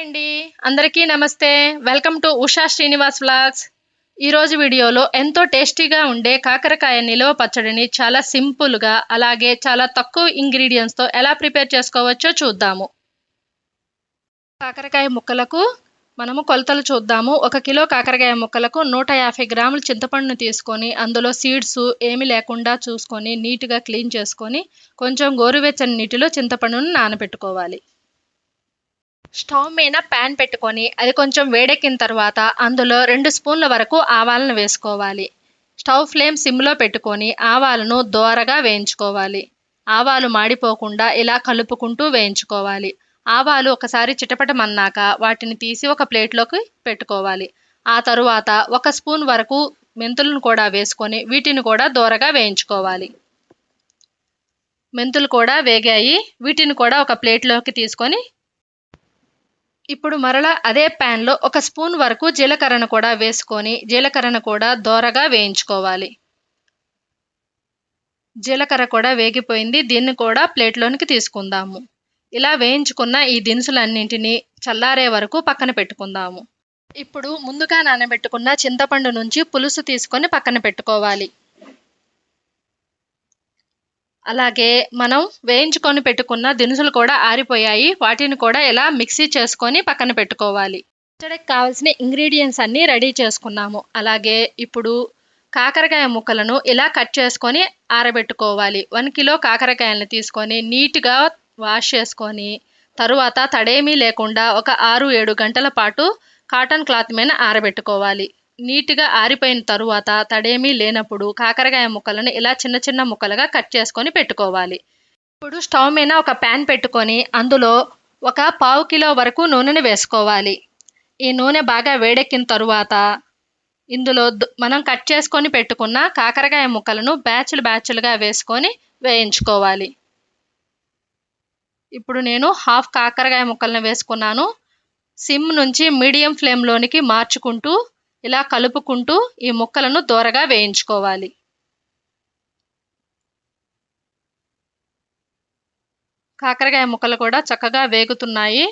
అండి. అందరికీ నమస్తే. Welcome to Usha Srinivas vlogs. ఈరోజు వీడియోలో ఎంతో టేస్టీగా ఉండే కాకరకాయ నిలువ పచ్చడిని చాలా సింపుల్గా అలాగే చాలా తక్కువ ఇంగ్రీడియంట్స్తో ఎలా ప్రిపేర్ చేసుకోవచ్చో చూద్దాము. కాకరకాయ ముక్కలకు మనము కొలతలు చూద్దాము. ఒక కిలో కాకరకాయ ముక్కలకు నూట యాభై గ్రాముల చింతపండును తీసుకొని అందులో సీడ్స్ ఏమి లేకుండా చూసుకొని నీట్గా క్లీన్ చేసుకొని కొంచెం గోరువెచ్చని నీటిలో చింతపండును నానబెట్టుకోవాలి. స్టవ్ మీద ప్యాన్ పెట్టుకొని అది కొంచెం వేడెక్కిన తర్వాత అందులో రెండు స్పూన్ల వరకు ఆవాలను వేసుకోవాలి. స్టవ్ ఫ్లేమ్ సిమ్లో పెట్టుకొని ఆవాలను దోరగా వేయించుకోవాలి. ఆవాలు మాడిపోకుండా ఇలా కలుపుకుంటూ వేయించుకోవాలి. ఆవాలు ఒకసారి చిటపటమన్నాక వాటిని తీసి ఒక ప్లేట్లోకి పెట్టుకోవాలి. ఆ తరువాత ఒక స్పూన్ వరకు మెంతులను కూడా వేసుకొని వీటిని కూడా దోరగా వేయించుకోవాలి. మెంతులు కూడా వేగాయి. వీటిని కూడా ఒక ప్లేట్లోకి తీసుకొని ఇప్పుడు మరలా అదే ప్యాన్లో ఒక స్పూన్ వరకు జీలకర్రను కూడా వేసుకొని జీలకర్రను కూడా దోరగా వేయించుకోవాలి. జీలకర్ర కూడా వేగిపోయింది. దీన్ని కూడా ప్లేట్లోనికి తీసుకుందాము. ఇలా వేయించుకున్న ఈ దినుసులన్నింటినీ చల్లారే వరకు పక్కన పెట్టుకుందాము. ఇప్పుడు ముందుగా నానబెట్టుకున్న చింతపండు నుంచి పులుసు తీసుకొని పక్కన పెట్టుకోవాలి. అలాగే మనం వేయించుకొని పెట్టుకున్న దినుసులు కూడా ఆరిపోయాయి. వాటిని కూడా ఇలా మిక్సీ చేసుకొని పక్కన పెట్టుకోవాలి. పచ్చడికి కావాల్సిన ఇంగ్రీడియంట్స్ అన్నీ రెడీ చేసుకున్నాము. అలాగే ఇప్పుడు కాకరకాయ ముక్కలను ఇలా కట్ చేసుకొని ఆరబెట్టుకోవాలి. వన్ కిలో కాకరకాయలను తీసుకొని నీట్గా వాష్ చేసుకొని తరువాత తడేమీ లేకుండా ఒక ఆరు ఏడు గంటల పాటు కాటన్ క్లాత్ మీద ఆరబెట్టుకోవాలి. నీట్గా ఆరిపోయిన తరువాత తడేమీ లేనప్పుడు కాకరకాయ ముక్కలను ఇలా చిన్న చిన్న ముక్కలుగా కట్ చేసుకొని పెట్టుకోవాలి. ఇప్పుడు స్టవ్ మీద ఒక ప్యాన్ పెట్టుకొని అందులో ఒక పావు కిలో వరకు నూనెని వేసుకోవాలి. ఈ నూనె బాగా వేడెక్కిన తరువాత ఇందులో మనం కట్ చేసుకొని పెట్టుకున్న కాకరకాయ ముక్కలను బ్యాచ్లు బ్యాచ్లుగా వేసుకొని వేయించుకోవాలి. ఇప్పుడు నేను హాఫ్ కాకరకాయ ముక్కలను వేసుకున్నాను. సిమ్ నుంచి మీడియం ఫ్లేమ్లోనికి మార్చుకుంటూ ఇలా కలుపుకుంటూ ఈ ముక్కలను దూరగా వేయించుకోవాలి. కాకరకాయ ముక్కలు కూడా చక్కగా వేగుతున్నాయి.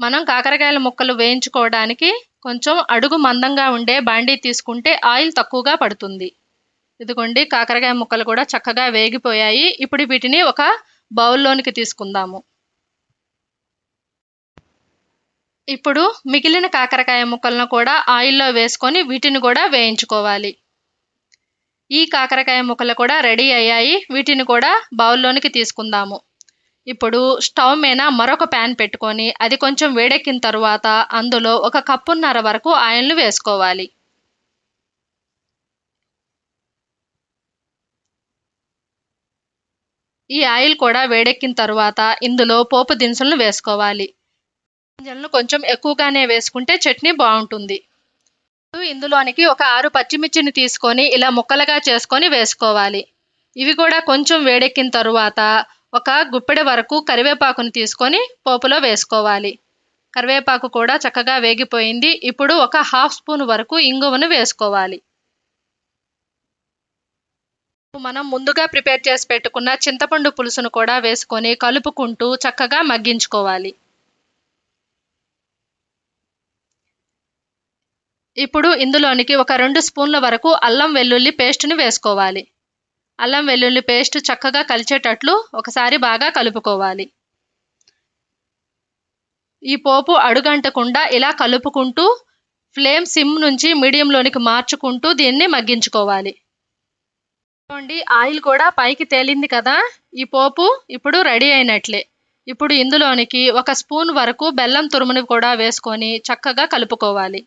మనం కాకరకాయల ముక్కలు వేయించుకోవడానికి కొంచెం అడుగు మందంగా ఉండే బాండీ తీసుకుంటే ఆయిల్ తక్కువగా పడుతుంది. ఇదిగోండి కాకరకాయ ముక్కలు కూడా చక్కగా వేగిపోయాయి. ఇప్పుడు వీటిని ఒక బౌల్లోనికి తీసుకుందాము. ఇప్పుడు మిగిలిన కాకరకాయ ముక్కలను కూడా ఆయిల్లో వేసుకొని వీటిని కూడా వేయించుకోవాలి. ఈ కాకరకాయ ముక్కలు కూడా రెడీ అయ్యాయి. వీటిని కూడా బౌల్లోనికి తీసుకుందాము. ఇప్పుడు స్టవ్ మీద మరొక ప్యాన్ పెట్టుకొని అది కొంచెం వేడెక్కిన తర్వాత అందులో ఒక కప్పున్నర వరకు ఆయిల్ను వేసుకోవాలి. ఈ ఆయిల్ కూడా వేడెక్కిన తర్వాత ఇందులో పోపు దినుసులను వేసుకోవాలి. గింజలను కొంచెం ఎక్కువగానే వేసుకుంటే చట్నీ బాగుంటుంది. ఇందులోనికి ఒక ఆరు పచ్చిమిర్చిని తీసుకొని ఇలా ముక్కలుగా చేసుకొని వేసుకోవాలి. ఇవి కూడా కొంచెం వేడెక్కిన తరువాత ఒక గుప్పెడ వరకు కరివేపాకుని తీసుకొని పోపులో వేసుకోవాలి. కరివేపాకు కూడా చక్కగా వేగిపోయింది. ఇప్పుడు ఒక హాఫ్ స్పూన్ వరకు ఇంగువను వేసుకోవాలి. మనం ముందుగా ప్రిపేర్ చేసి పెట్టుకున్న చింతపండు పులుసును కూడా వేసుకొని కలుపుకుంటూ చక్కగా మగ్గించుకోవాలి. ఇప్పుడు ఇందులోనికి ఒక రెండు స్పూన్ల వరకు అల్లం వెల్లుల్లి పేస్ట్ని వేసుకోవాలి. అల్లం వెల్లుల్లి పేస్ట్ చక్కగా కలిచేటట్లు ఒకసారి బాగా కలుపుకోవాలి. ఈ పోపు అడుగంటకుండా ఇలా కలుపుకుంటూ ఫ్లేమ్ సిమ్ నుంచి మీడియంలోనికి మార్చుకుంటూ దీన్ని మగ్గించుకోవాలి. చూడండి ఆయిల్ కూడా పైకి తేలింది కదా? ఈ పోపు ఇప్పుడు రెడీ అయినట్లే. ఇప్పుడు ఇందులోనికి ఒక స్పూన్ వరకు బెల్లం తురుముని కూడా వేసుకొని చక్కగా కలుపుకోవాలి.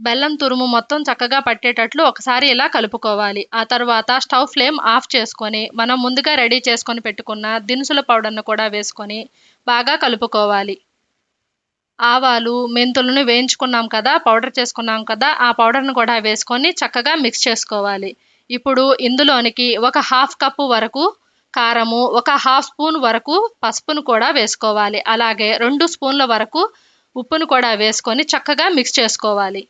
బెల్లం తురుము మొత్తం చక్కగా పట్టేటట్లు ఒకసారి ఇలా కలుపుకోవాలి. ఆ తర్వాత స్టవ్ ఫ్లేమ్ ఆఫ్ చేసుకొని మనం ముందుగా రెడీ చేసుకొని పెట్టుకున్న దినుసుల పౌడర్ను కూడా వేసుకొని బాగా కలుపుకోవాలి. ఆవాలు మెంతులను వేయించుకున్నాం కదా పౌడర్ చేసుకున్నాం కదా ఆ పౌడర్ను కూడా వేసుకొని చక్కగా మిక్స్ చేసుకోవాలి. ఇప్పుడు ఇందులోనికి ఒక హాఫ్ కప్పు వరకు కారము ఒక హాఫ్ స్పూన్ వరకు పసుపును కూడా వేసుకోవాలి. అలాగే రెండు స్పూన్ల వరకు ఉప్పును కూడా వేసుకొని చక్కగా మిక్స్ చేసుకోవాలి.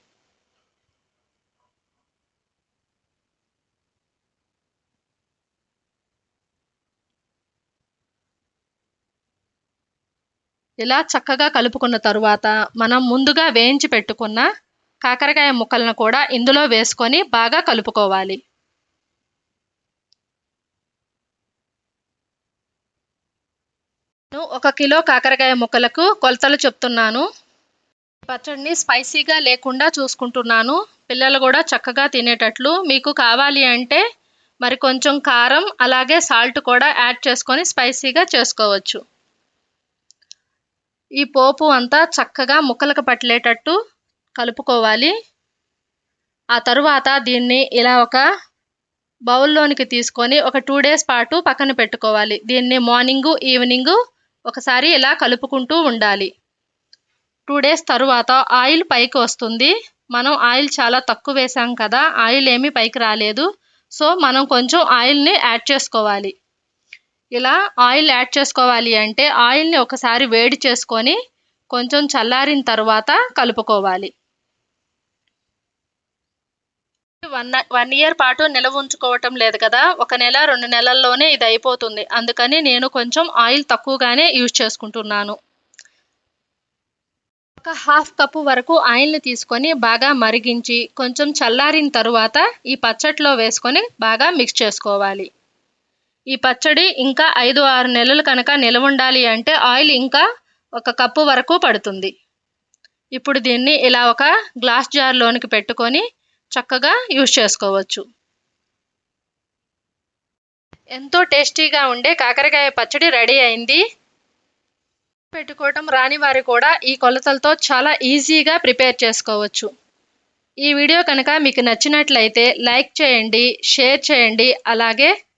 ఇలా చక్కగా కలుపుకున్న తరువాత మనం ముందుగా వేయించి పెట్టుకున్న కాకరకాయ ముక్కలను కూడా ఇందులో వేసుకొని బాగా కలుపుకోవాలి. ఒక కిలో కాకరకాయ ముక్కలకు కొలతలు చెప్తున్నాను. పచ్చడిని స్పైసీగా లేకుండా చూసుకుంటున్నాను. పిల్లలు కూడా చక్కగా తినేటట్లు మీకు కావాలి అంటే మరి కొంచెం కారం అలాగే సాల్ట్ కూడా యాడ్ చేసుకొని స్పైసీగా చేసుకోవచ్చు. ఈ పోపు అంతా చక్కగా ముక్కలకు పట్టలేటట్టు కలుపుకోవాలి. ఆ తరువాత దీన్ని ఇలా ఒక బౌల్లోనికి తీసుకొని ఒక టూ డేస్ పాటు పక్కన పెట్టుకోవాలి. దీన్ని మార్నింగు ఈవినింగు ఒకసారి ఇలా కలుపుకుంటూ ఉండాలి. టూ డేస్ తరువాత ఆయిల్ పైకి వస్తుంది. మనం ఆయిల్ చాలా తక్కువ వేసాం కదా ఆయిల్ ఏమీ పైకి రాలేదు. సో మనం కొంచెం ఆయిల్ని యాడ్ చేసుకోవాలి. ఇలా ఆయిల్ యాడ్ చేసుకోవాలి అంటే ఆయిల్ని ఒకసారి వేడి చేసుకొని కొంచెం చల్లారిన తర్వాత కలుపుకోవాలి. వన్ వన్ ఇయర్ పాటు నిల్వ ఉంచుకోవటం లేదు కదా ఒక నెల రెండు నెలల్లోనే ఇది అయిపోతుంది. అందుకని నేను కొంచెం ఆయిల్ తక్కువగానే యూజ్ చేసుకుంటున్నాను. ఒక హాఫ్ కప్పు వరకు ఆయిల్ని తీసుకొని బాగా మరిగించి కొంచెం చల్లారిన తరువాత ఈ పచ్చట్లో వేసుకొని బాగా మిక్స్ చేసుకోవాలి. ఈ పచ్చడి ఇంకా ఐదు ఆరు నెలలు కనుక నిలవుండాలి అంటే ఆయిల్ ఇంకా ఒక కప్పు వరకు పడుతుంది. ఇప్పుడు దీన్ని ఇలా ఒక గ్లాస్ జార్లోనికి పెట్టుకొని చక్కగా యూజ్ చేసుకోవచ్చు. ఎంతో టేస్టీగా ఉండే కాకరకాయ పచ్చడి రెడీ అయింది. పెట్టుకోవటం రాని వారు కూడా ఈ కొలతలతో చాలా ఈజీగా ప్రిపేర్ చేసుకోవచ్చు. ఈ వీడియో కనుక మీకు నచ్చినట్లయితే లైక్ చేయండి షేర్ చేయండి అలాగే